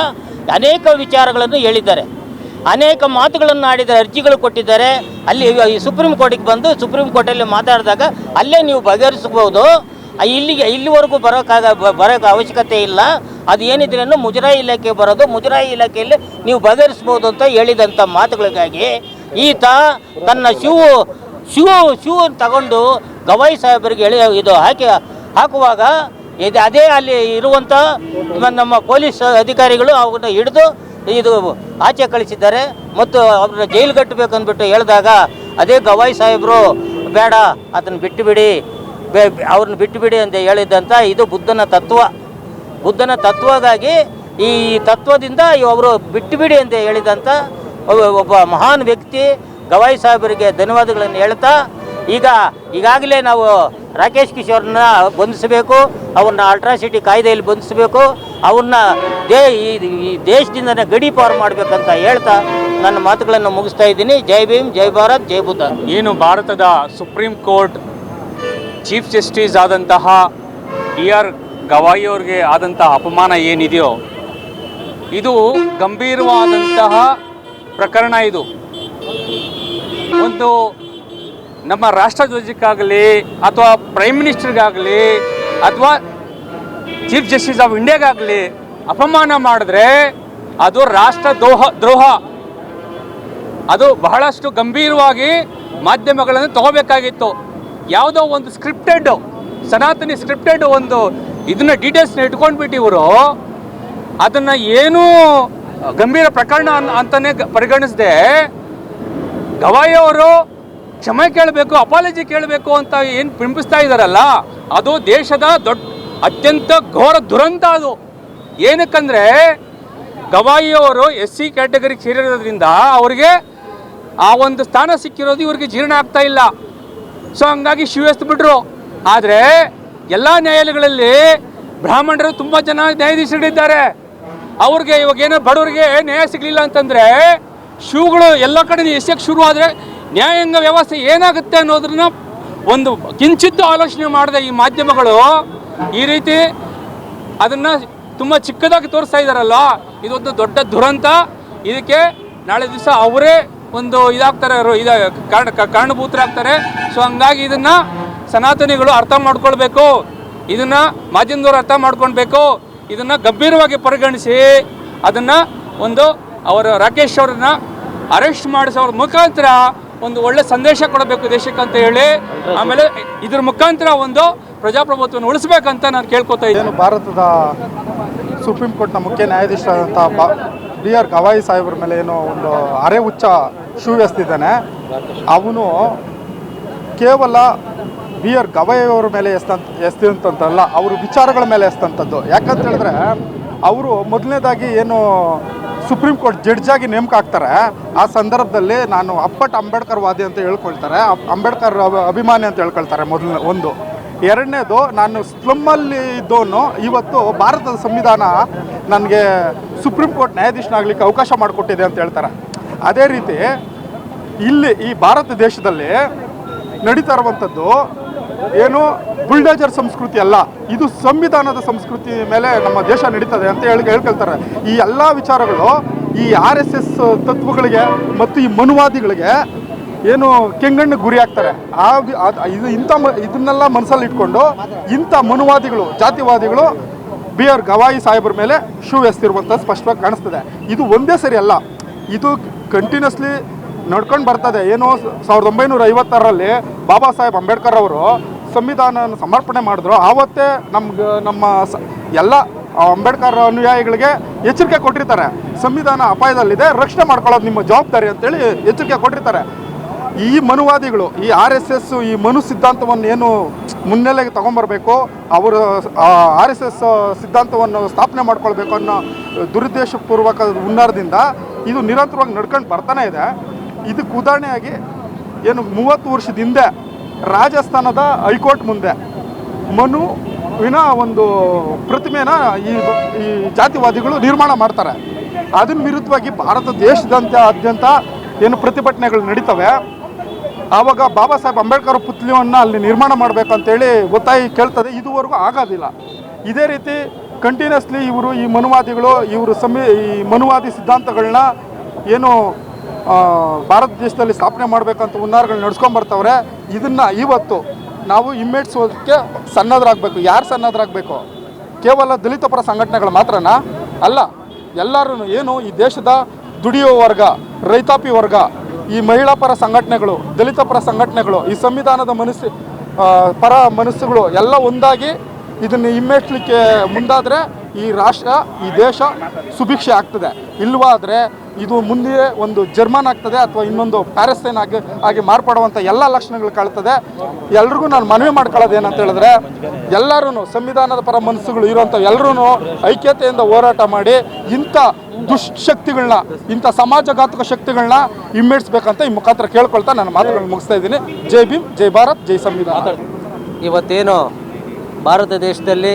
ಅನೇಕ ವಿಚಾರಗಳನ್ನು ಹೇಳಿದ್ದಾರೆ. ಅನೇಕ ಮಾತುಗಳನ್ನು ಆಡಿದ್ದಾರೆ, ಅರ್ಜಿಗಳು ಕೊಟ್ಟಿದ್ದಾರೆ. ಅಲ್ಲಿ ಸುಪ್ರೀಂ ಕೋರ್ಟಿಗೆ ಬಂದು ಸುಪ್ರೀಂ ಕೋರ್ಟಲ್ಲಿ ಮಾತಾಡಿದಾಗ ಅಲ್ಲೇ ನೀವು ಬಗೆಹರಿಸ್ಬೋದು ಇಲ್ಲಿಗೆ, ಇಲ್ಲಿವರೆಗೂ ಬರೋಕ್ಕಾಗ ಬರೋಕ್ಕೆ ಅವಶ್ಯಕತೆ ಇಲ್ಲ. ಅದು ಏನಿದ್ರೇನು ಮುಜರಾಯಿ ಇಲಾಖೆ ಬರೋದು. ಮುಜರಾಯಿ ಇಲಾಖೆಯಲ್ಲಿ ನೀವು ಬಗೆಹರಿಸ್ಬೋದು ಅಂತ ಹೇಳಿದಂಥ ಮಾತುಗಳಿಗಾಗಿ ಈತ ತನ್ನ ಶೂ ಶೂ ಶೂ ತಗೊಂಡು ಗವಾಯಿ ಸಾಹೇಬರಿಗೆ ಹೇಳಿ ಇದು ಹಾಕಿ, ಹಾಕುವಾಗ ಇದು ಅದೇ ಅಲ್ಲಿ ಇರುವಂಥ ನಮ್ಮ ಪೊಲೀಸ್ ಅಧಿಕಾರಿಗಳು ಅವನ್ನ ಹಿಡಿದು ಇದು ಆಚೆ ಕಳಿಸಿದ್ದಾರೆ. ಮತ್ತು ಅವ್ರನ್ನ ಜೈಲು ಕಟ್ಟಬೇಕಂದ್ಬಿಟ್ಟು ಹೇಳಿದಾಗ ಅದೇ ಗವಾಯಿ ಸಾಹೇಬರು, ಬೇಡ, ಅದನ್ನು ಬಿಟ್ಟು ಬಿಡಿ ಬೇ ಅವ್ರನ್ನ ಬಿಟ್ಟು ಬಿಡಿ ಅಂತ ಹೇಳಿದ್ದಂಥ ಇದು ಬುದ್ಧನ ತತ್ವ. ಬುದ್ಧನ ತತ್ವಗಾಗಿ ಈ ತತ್ವದಿಂದ ಅವರು ಬಿಟ್ಟು ಬಿಡಿ ಅಂತ ಹೇಳಿದಂಥ ಒಬ್ಬ- ಮಹಾನ್ ವ್ಯಕ್ತಿ ಗವಾಯಿ ಸಾಹೇಬರಿಗೆ ಧನ್ಯವಾದಗಳನ್ನು ಹೇಳ್ತಾ, ಈಗ ಈಗಾಗಲೇ ನಾವು ರಾಕೇಶ್ ಕಿಶೋರ್ನ ಬಂಧಿಸಬೇಕು, ಅವ್ರನ್ನ ಅಲ್ಟ್ರಾಸಿಟಿ ಕಾಯ್ದೆಯಲ್ಲಿ ಬಂಧಿಸಬೇಕು, ಅವ್ರನ್ನ ದೇ ಈ ದೇಶದಿಂದನೇ ಗಡಿ ಪಾರು ಮಾಡಬೇಕಂತ ಹೇಳ್ತಾ ನನ್ನ ಮಾತುಗಳನ್ನು ಮುಗಿಸ್ತಾ ಇದ್ದೀನಿ. ಜೈ ಭೀಮ್, ಜೈ ಭಾರತ್, ಜೈ ಬುದ್ಧ. ಏನು ಭಾರತದ ಸುಪ್ರೀಂ ಕೋರ್ಟ್ ಚೀಫ್ ಜಸ್ಟಿಸ್ ಆದಂತಹ ಡಿ ಆರ್ ಗವಾಯಿ ಅವ್ರಿಗೆ ಆದಂತಹ ಅಪಮಾನ ಏನಿದೆಯೋ, ಇದು ಗಂಭೀರವಾದಂತಹ ಪ್ರಕರಣ ಇದು. ಒಂದು ನಮ್ಮ ರಾಷ್ಟ್ರಧ್ವಜಕ್ಕಾಗಲಿ ಅಥವಾ ಪ್ರೈಮ್ ಮಿನಿಸ್ಟರ್ಗಾಗಲಿ ಅಥವಾ ಚೀಫ್ ಜಸ್ಟಿಸ್ ಆಫ್ ಇಂಡಿಯಾಗಾಗಲಿ ಅಪಮಾನ ಮಾಡಿದ್ರೆ ಅದು ರಾಷ್ಟ್ರ ದ್ರೋಹ ದ್ರೋಹ. ಅದು ಬಹಳಷ್ಟು ಗಂಭೀರವಾಗಿ ಮಾಧ್ಯಮಗಳನ್ನು ತಗೋಬೇಕಾಗಿತ್ತು. ಯಾವುದೋ ಒಂದು ಸ್ಕ್ರಿಪ್ಟೆಡ್ ಸನಾತನಿ ಸ್ಕ್ರಿಪ್ಟೆಡ್ ಒಂದು ಇದನ್ನ ಡೀಟೇಲ್ಸ್ನ ಇಟ್ಕೊಂಡ್ಬಿಟ್ಟು ಇವರು, ಅದನ್ನ ಏನೂ ಗಂಭೀರ ಪ್ರಕರಣ ಅಂತಾನೆ ಪರಿಗಣಿಸ್ದೆ ಪರಿಗಣಿಸದೆ. ಗವಾಯಿ ಅವರು ಕ್ಷಮೆ ಕೇಳಬೇಕು ಅಪಾಲಜಿ ಕೇಳಬೇಕು ಅಂತ ಏನು ಬಿಂಬಿಸ್ತಾ ಇದ್ದಾರಲ್ಲ ಅದು ದೇಶದ ದೊಡ್ಡ, ಅತ್ಯಂತ ಘೋರ ದುರಂತ ಅದು. ಏನಕ್ಕಂದ್ರೆ ಗವಾಯಿಯವರು ಎಸ್ ಸಿ ಕ್ಯಾಟಗರಿಗೆ ಸೇರಿರೋದ್ರಿಂದ ಅವರಿಗೆ ಆ ಒಂದು ಸ್ಥಾನ ಸಿಕ್ಕಿರೋದು ಇವ್ರಿಗೆ ಜೀರ್ಣ ಆಗ್ತಾ ಇಲ್ಲ. ಸೊ ಹಂಗಾಗಿ ಶಿವಸ್ತು ಬಿಟ್ರು. ಆದರೆ ಎಲ್ಲ ನ್ಯಾಯಾಲಯಗಳಲ್ಲಿ ಬ್ರಾಹ್ಮಣರು ತುಂಬ ಜನ ನ್ಯಾಯಾಧೀಶರಿದ್ದಾರೆ ಅವ್ರಿಗೆ ಇವಾಗ ಏನೋ ಬಡವರಿಗೆ ನ್ಯಾಯ ಸಿಗಲಿಲ್ಲ ಅಂತಂದ್ರೆ ಶೂಗಳು ಎಲ್ಲ ಕಡೆ ಎಸೆಯಕ್ಕೆ ಶುರು ಆದರೆ ನ್ಯಾಯಾಂಗ ವ್ಯವಸ್ಥೆ ಏನಾಗುತ್ತೆ ಅನ್ನೋದನ್ನ ಒಂದು ಕಿಂಚಿತ್ತು ಆಲೋಚನೆ ಮಾಡಿದ ಈ ಮಾಧ್ಯಮಗಳು ಈ ರೀತಿ ಅದನ್ನ ತುಂಬ ಚಿಕ್ಕದಾಗಿ ತೋರಿಸ್ತಾ ಇದ್ದಾರಲ್ಲ ಇದೊಂದು ದೊಡ್ಡ ದುರಂತ. ಇದಕ್ಕೆ ನಾಳೆ ದಿವಸ ಅವರೇ ಒಂದು ಇದಾಗ್ತಾರೆ ಇದ ಕಾರಣ ಕಾರಣಭೂತರಾಗ್ತಾರೆ. ಸೊ ಹಂಗಾಗಿ ಇದನ್ನ ಸನಾತನಿಗಳು ಅರ್ಥ ಮಾಡ್ಕೊಳ್ಬೇಕು. ಇದನ್ನ ಮಾಧ್ಯಮದವರು ಅರ್ಥ ಮಾಡ್ಕೊಳ್ಬೇಕು. ಇದನ್ನ ಗಂಭೀರವಾಗಿ ಪರಿಗಣಿಸಿ ಅದನ್ನ ಒಂದು ಅವರ ರಾಕೇಶ್ ಅವರನ್ನ ಅರೆಸ್ಟ್ ಮಾಡಿಸೋರ ಮುಖಾಂತರ ಒಂದು ಒಳ್ಳೆ ಸಂದೇಶ ಕೊಡಬೇಕು ದೇಶಕ್ಕೆ ಅಂತ ಹೇಳಿ. ಆಮೇಲೆ ಇದ್ರ ಮುಖಾಂತರ ಒಂದು ಪ್ರಜಾಪ್ರಭುತ್ವವನ್ನು ಉಳಿಸ್ಬೇಕಂತ ನಾನು ಕೇಳ್ಕೊತಾ ಇದ್ದೇನೆ. ಭಾರತದ ಸುಪ್ರೀಂ ಕೋರ್ಟ್ನ ಮುಖ್ಯ ನ್ಯಾಯಾಧೀಶರಾದಂಥ ಡಿ ಆರ್ ಗವಾಯಿ ಸಾಹೇಬ್ರ ಮೇಲೆ ಏನೋ ಒಂದು ಅರೆ ಹುಚ್ಚ ಶೂ ಎಸ್ತಿದ್ದಾನೆ. ಅವನು ಕೇವಲ ಬಿ ಆರ್ ಗವಾಯಿ ಅವ್ರ ಮೇಲೆ ಎಸ್ತಂತ ಎಸ್ತಿದಂತಲ್ಲ ಅವ್ರ ವಿಚಾರಗಳ ಮೇಲೆ ಎಸ್ತಂಥದ್ದು ಯಾಕಂತ ಹೇಳಿದ್ರೆ, ಅವರು ಮೊದಲನೇದಾಗಿ ಏನು ಸುಪ್ರೀಂ ಕೋರ್ಟ್ ಜಡ್ಜಾಗಿ ನೇಮಕ ಆಗ್ತಾರೆ ಆ ಸಂದರ್ಭದಲ್ಲಿ ನಾನು ಅಪ್ಪಟ್ ಅಂಬೇಡ್ಕರ್ ವಾದಿ ಅಂತ ಹೇಳ್ಕೊಳ್ತಾರೆ. ಅಂಬೇಡ್ಕರ್ ಅಭಿ- ಅಭಿಮಾನಿ ಅಂತ ಹೇಳ್ಕೊಳ್ತಾರೆ ಮೊದಲನೇ ಒಂದು. ಎರಡನೇದು, ನಾನು ಸ್ಲಮ್ಮಲ್ಲಿ ಇದ್ದವನು ಇವತ್ತು ಭಾರತದ ಸಂವಿಧಾನ ನನಗೆ ಸುಪ್ರೀಂ ಕೋರ್ಟ್ ನ್ಯಾಯಾಧೀಶನಾಗಲಿಕ್ಕೆ ಅವಕಾಶ ಮಾಡಿಕೊಟ್ಟಿದೆ ಅಂತ ಹೇಳ್ತಾರೆ. ಅದೇ ರೀತಿ, ಇಲ್ಲಿ ಈ ಭಾರತ ದೇಶದಲ್ಲಿ ನಡೀತಾ ಇರುವಂಥದ್ದು ಏನು ಬುಲ್ಡೇಜರ್ ಸಂಸ್ಕೃತಿ ಅಲ್ಲ, ಇದು ಸಂವಿಧಾನದ ಸಂಸ್ಕೃತಿ ಮೇಲೆ ನಮ್ಮ ದೇಶ ನಡೀತದೆ ಅಂತ ಹೇಳಿ, ಹೇಳ್ಕೊಳ್ತಾರೆ. ಈ ಎಲ್ಲ ವಿಚಾರಗಳು ಈ ಆರ್ ಎಸ್ ಎಸ್ ತತ್ವಗಳಿಗೆ ಮತ್ತು ಈ ಮನುವಾದಿಗಳಿಗೆ ಏನು ಕೆಂಗಣ್ಣು ಗುರಿ ಆಗ್ತಾರೆ ಆ ಇದು ಇಂಥ ಇದನ್ನೆಲ್ಲ ಮನಸ್ಸಲ್ಲಿ ಇಟ್ಕೊಂಡು ಇಂಥ ಮನುವಾದಿಗಳು, ಜಾತಿವಾದಿಗಳು ಬಿ ಆರ್ ಗವಾಯಿ ಸಾಹೇಬ್ರ ಮೇಲೆ ಶೂ ಎಸ್ತಿರುವಂಥ ಸ್ಪಷ್ಟವಾಗಿ ಕಾಣಿಸ್ತದೆ. ಇದು ಒಂದೇ ಸರಿ ಅಲ್ಲ. ಇದು ಕಂಟಿನ್ಯೂಸ್ಲಿ ನಡ್ಕೊಂಡು ಬರ್ತದೆ. ಏನು ಸಾವಿರದ ಒಂಬೈನೂರ ಐವತ್ತಾರರಲ್ಲಿ ಬಾಬಾ ಸಾಹೇಬ್ ಅಂಬೇಡ್ಕರ್ ಅವರು ಸಂವಿಧಾನ ಸಮರ್ಪಣೆ ಮಾಡಿದ್ರು. ಆವತ್ತೇ ನಮ್ಗೆ ನಮ್ಮ ಸ ಎಲ್ಲ ಅಂಬೇಡ್ಕರ್ ಅನುಯಾಯಿಗಳಿಗೆ ಎಚ್ಚರಿಕೆ ಕೊಟ್ಟಿರ್ತಾರೆ. ಸಂವಿಧಾನ ಅಪಾಯದಲ್ಲಿದೆ, ರಕ್ಷಣೆ ಮಾಡ್ಕೊಳ್ಳೋದು ನಿಮ್ಮ ಜವಾಬ್ದಾರಿ ಅಂತೇಳಿ ಎಚ್ಚರಿಕೆ ಕೊಟ್ಟಿರ್ತಾರೆ. ಈ ಮನುವಾದಿಗಳು, ಈ ಆರ್ ಎಸ್ ಎಸ್, ಈ ಮನು ಸಿದ್ಧಾಂತವನ್ನು ಏನು ಮುನ್ನೆಲೆಗೆ ತಗೊಂಬರ್ಬೇಕು, ಅವರು ಆರ್ ಎಸ್ ಎಸ್ ಸಿದ್ಧಾಂತವನ್ನು ಸ್ಥಾಪನೆ ಮಾಡ್ಕೊಳ್ಬೇಕು ಅನ್ನೋ ದುರುದ್ದೇಶಪೂರ್ವಕ ಹುನ್ನಾರದಿಂದ ಇದು ನಿರಂತರವಾಗಿ ನಡ್ಕೊಂಡು ಬರ್ತಾನೆ ಇದೆ. ಇದಕ್ಕೆ ಉದಾಹರಣೆಯಾಗಿ ಏನು ಮೂವತ್ತು ವರ್ಷದ ಹಿಂದೆ ರಾಜಸ್ಥಾನದ ಹೈಕೋರ್ಟ್ ಮುಂದೆ ಮನು ವಿನ ಒಂದು ಪ್ರತಿಮೆನ ಈ ಈ ಜಾತಿವಾದಿಗಳು ನಿರ್ಮಾಣ ಮಾಡ್ತಾರೆ. ಅದನ್ನ ವಿರುದ್ಧವಾಗಿ ಭಾರತ ದೇಶದಂತ ಆದ್ಯಂತ ಏನು ಪ್ರತಿಭಟನೆಗಳು ನಡೀತವೆ. ಆವಾಗ ಬಾಬಾ ಸಾಹೇಬ್ ಅಂಬೇಡ್ಕರ್ ಪುತ್ಲಿಯನ್ನು ಅಲ್ಲಿ ನಿರ್ಮಾಣ ಮಾಡಬೇಕಂತೇಳಿ ಒತ್ತಾಯಿ ಕೇಳ್ತದೆ. ಇದುವರೆಗೂ ಆಗೋದಿಲ್ಲ. ಇದೇ ರೀತಿ ಕಂಟಿನ್ಯೂಸ್ಲಿ ಇವರು ಈ ಮನುವಾದಿಗಳು, ಇವರು ಸಮಿ ಈ ಮನುವಾದಿ ಸಿದ್ಧಾಂತಗಳನ್ನ ಏನು ಭಾರತ ದೇಶದಲ್ಲಿ ಸ್ಥಾಪನೆ ಮಾಡಬೇಕಂತ ಹುನ್ನಾರಗಳು ನಡ್ಸ್ಕೊಂಬರ್ತವ್ರೆ ಇದನ್ನು ಇವತ್ತು ನಾವು ಹಿಮ್ಮೆಟ್ಸೋದಕ್ಕೆ ಸನ್ನದ್ರಾಗಬೇಕು. ಯಾರು ಸನ್ನದ್ರಾಗಬೇಕು? ಕೇವಲ ದಲಿತ ಪರ ಸಂಘಟನೆಗಳು ಮಾತ್ರನಾ? ಅಲ್ಲ ಎಲ್ಲರೂ ಏನು ಈ ದೇಶದ ದುಡಿಯುವ ವರ್ಗ, ರೈತಾಪಿ ವರ್ಗ ಈ ಮಹಿಳಾ ಪರ ಸಂಘಟನೆಗಳು, ದಲಿತ ಪರ ಸಂಘಟನೆಗಳು, ಈ ಸಂವಿಧಾನದ ಮನಸ್ಸು ಪರ ಮನಸ್ಸುಗಳು ಎಲ್ಲ ಒಂದಾಗಿ ಇದನ್ನು ಹಿಮ್ಮೆಟ್ಟಲಿಕ್ಕೆ ಮುಂದಾದರೆ ಈ ರಾಷ್ಟ್ರ, ಈ ದೇಶ ಸುಭಿಕ್ಷೆ ಆಗ್ತದೆ. ಇಲ್ವಾದರೆ ಇದು ಮುಂದೆ ಒಂದು ಜರ್ಮನ್ ಆಗ್ತದೆ ಅಥವಾ ಇನ್ನೊಂದು ಪ್ಯಾರಿಸ್ತೈನ್ ಆಗಿ ಆಗಿ ಮಾರ್ಪಾಡುವಂಥ ಎಲ್ಲ ಲಕ್ಷಣಗಳು ಕಾಣ್ತದೆ. ಎಲ್ರಿಗೂ ನಾನು ಮನವಿ ಮಾಡ್ಕೊಳ್ಳೋದು ಏನಂತ ಹೇಳಿದ್ರೆ ಎಲ್ಲರೂ ಸಂವಿಧಾನದ ಪರ ಮನಸ್ಸುಗಳು ಇರುವಂಥ ಎಲ್ಲರೂ ಐಕ್ಯತೆಯಿಂದ ಹೋರಾಟ ಮಾಡಿ ಇಂಥ ದುಶ್ಶಕ್ತಿಗಳನ್ನ, ಇಂಥ ಸಮಾಜಘಾತಕ ಶಕ್ತಿಗಳನ್ನ ಹಿಮ್ಮೆಡಿಸ್ಬೇಕಂತ ಈ ಮುಖಾಂತರ ಕೇಳ್ಕೊಳ್ತಾ ನಾನು ಮಾತುಗಳನ್ನ ಮುಗಿಸ್ತಾ ಇದ್ದೀನಿ. ಜೈ ಭೀಮ್, ಜೈ ಭಾರತ್, ಜೈ ಸಂವಿಧಾನ. ಇವತ್ತೇನು ಭಾರತ ದೇಶದಲ್ಲಿ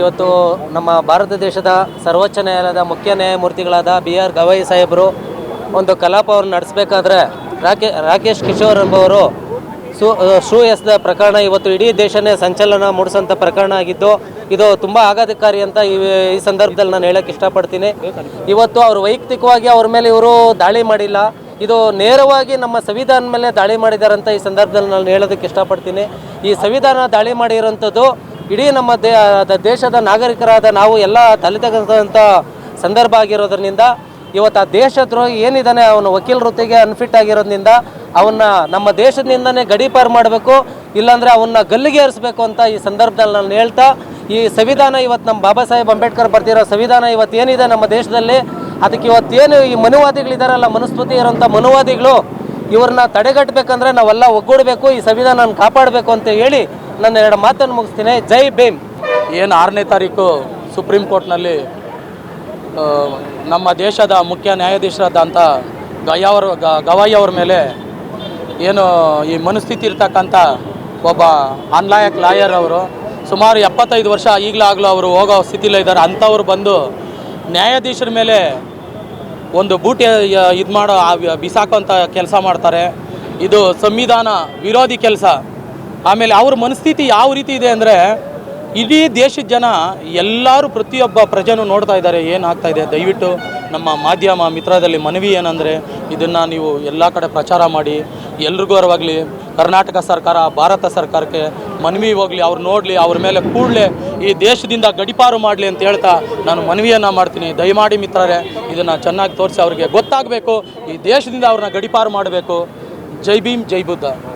ಇವತ್ತು ನಮ್ಮ ಭಾರತ ದೇಶದ ಸರ್ವೋಚ್ಚ ನ್ಯಾಯಾಲಯದ ಮುಖ್ಯ ನ್ಯಾಯಮೂರ್ತಿಗಳಾದ ಬಿ ಆರ್ ಗವಾಯಿ ಸಾಹೇಬರು ಒಂದು ಕಲಾಪವನ್ನು ನಡೆಸಬೇಕಾದ್ರೆ ರಾಕೇ, ರಾಕೇಶ್ ಕಿಶೋರ್ ಎಂಬುವರು ಸು ಶೂ ಎಸ್ದ ಪ್ರಕರಣ ಇವತ್ತು ಇಡೀ ದೇಶನೇ ಸಂಚಲನ ಮೂಡಿಸುವಂಥ ಪ್ರಕರಣ ಆಗಿದ್ದು ಇದು ತುಂಬ ಆಘಾತಕಾರಿ ಅಂತ ಈ ಸಂದರ್ಭದಲ್ಲಿ ನಾನು ಹೇಳಕ್ಕೆ ಇಷ್ಟಪಡ್ತೀನಿ. ಇವತ್ತು ಅವರು ವೈಯಕ್ತಿಕವಾಗಿ ಅವ್ರ ಮೇಲೆ ಇವರು ದಾಳಿ ಮಾಡಿಲ್ಲ. ಇದು ನೇರವಾಗಿ ನಮ್ಮ ಸಂವಿಧಾನ ಮೇಲೆ ದಾಳಿ ಮಾಡಿದ್ದಾರೆ ಅಂತ ಈ ಸಂದರ್ಭದಲ್ಲಿ ನಾನು ಹೇಳೋದಕ್ಕೆ ಇಷ್ಟಪಡ್ತೀನಿ. ಈ ಸಂವಿಧಾನ ದಾಳಿ ಮಾಡಿರೋಂಥದ್ದು ಇಡೀ ನಮ್ಮ ದೇಶದ ನಾಗರಿಕರಾದ ನಾವು ಎಲ್ಲ ತಲೆತಕ್ಕಂಥ ಸಂದರ್ಭ ಆಗಿರೋದ್ರಿಂದ, ಇವತ್ತು ಆ ದೇಶದ್ರೋಹಿ ಏನಿದ್ದಾನೆ ಅವನು ವಕೀಲ ವೃತ್ತಿಗೆ ಅನ್ಫಿಟ್ ಆಗಿರೋದ್ರಿಂದ, ಅವನ್ನ ನಮ್ಮ ದೇಶದಿಂದನೇ ಗಡೀಪಾರು ಮಾಡಬೇಕು, ಇಲ್ಲಾಂದರೆ ಅವನ್ನ ಗಲ್ಲಿಗೆ ಏರಿಸಬೇಕು ಅಂತ ಈ ಸಂದರ್ಭದಲ್ಲಿ ನಾನು ಹೇಳ್ತಾ, ಈ ಸಂವಿಧಾನ ಇವತ್ತು ನಮ್ಮ ಬಾಬಾ ಸಾಹೇಬ್ ಅಂಬೇಡ್ಕರ್ ಬರ್ತಿರೋ ಸಂವಿಧಾನ ಇವತ್ತು ಏನಿದೆ ನಮ್ಮ ದೇಶದಲ್ಲಿ, ಅದಕ್ಕೆ ಇವತ್ತೇನು ಈ ಮನುವಾದಿಗಳಿದಾರಲ್ಲ ಮನುಸ್ಮೃತಿ ಇರೋಂಥ ಮನುವಾದಿಗಳು, ಇವ್ರನ್ನ ತಡೆಗಟ್ಟಬೇಕಂದ್ರೆ ನಾವೆಲ್ಲ ಒಗ್ಗೂಡಬೇಕು, ಈ ಸಂವಿಧಾನ ಕಾಪಾಡಬೇಕು ಅಂತ ಹೇಳಿ ನನ್ನ ಎರಡು ಮಾತನ್ನು ಮುಗಿಸ್ತೀನಿ. ಜೈ ಭೀಮ್. ಏನು ಆರನೇ ತಾರೀಕು ಸುಪ್ರೀಂ ಕೋರ್ಟ್ನಲ್ಲಿ ನಮ್ಮ ದೇಶದ ಮುಖ್ಯ ನ್ಯಾಯಾಧೀಶರಾದಂಥ ಗಯಾವರ ಗ- ಗವಾಯಿ ಅವ್ರ ಮೇಲೆ ಏನು ಈ ಮನಸ್ಥಿತಿ ಇರ್ತಕ್ಕಂಥ ಒಬ್ಬ ಅನ್ಲಾಯಕ್ ಲಾಯರ್ ಅವರು ಸುಮಾರು ಎಪ್ಪತ್ತೈದು ವರ್ಷ ಈಗಲಾಗಲೂ ಅವರು ಹೋಗೋ ಸ್ಥಿತಿಲೇ ಇದ್ದಾರೆ. ಅಂಥವ್ರು ಬಂದು ನ್ಯಾಯಾಧೀಶರ ಮೇಲೆ ಒಂದು ಬೂಟಿ ಇದು ಮಾಡೋ ಬಿಸಾಕೋಂಥ ಕೆಲಸ ಮಾಡ್ತಾರೆ. ಇದು ಸಂವಿಧಾನ ವಿರೋಧಿ ಕೆಲಸ. ಆಮೇಲೆ ಅವ್ರ ಮನಸ್ಥಿತಿ ಯಾವ ರೀತಿ ಇದೆ ಅಂದರೆ ಇಡೀ ದೇಶದ ಜನ ಎಲ್ಲರೂ ಪ್ರತಿಯೊಬ್ಬ ಪ್ರಜೆನೂ ನೋಡ್ತಾ ಇದ್ದಾರೆ ಏನಾಗ್ತಾ ಇದೆ? ದಯವಿಟ್ಟು ನಮ್ಮ ಮಾಧ್ಯಮ ಮಿತ್ರದಲ್ಲಿ ಮನವಿ ಏನಂದರೆ ಇದನ್ನು ನೀವು ಎಲ್ಲ ಕಡೆ ಪ್ರಚಾರ ಮಾಡಿ. ಎಲ್ರಿಗೂ ಅರವಾಗಲಿ, ಕರ್ನಾಟಕ ಸರ್ಕಾರ, ಭಾರತ ಸರ್ಕಾರಕ್ಕೆ ಮನವಿ ಹೋಗಲಿ, ಅವ್ರು ನೋಡಲಿ, ಅವ್ರ ಮೇಲೆ ಕೂಡಲೇ ಈ ದೇಶದಿಂದ ಗಡಿಪಾರು ಮಾಡಲಿ ಅಂತ ಹೇಳ್ತಾ ನಾನು ಮನವಿಯನ್ನು ಮಾಡ್ತೀನಿ. ದಯಮಾಡಿ ಮಿತ್ರರೇ, ಇದನ್ನು ಚೆನ್ನಾಗಿ ತೋರಿಸಿ ಅವ್ರಿಗೆ ಗೊತ್ತಾಗಬೇಕು, ಈ ದೇಶದಿಂದ ಅವ್ರನ್ನ ಗಡಿಪಾರು ಮಾಡಬೇಕು. ಜೈ ಭೀಮ್, ಜೈ ಬುದ್ಧ.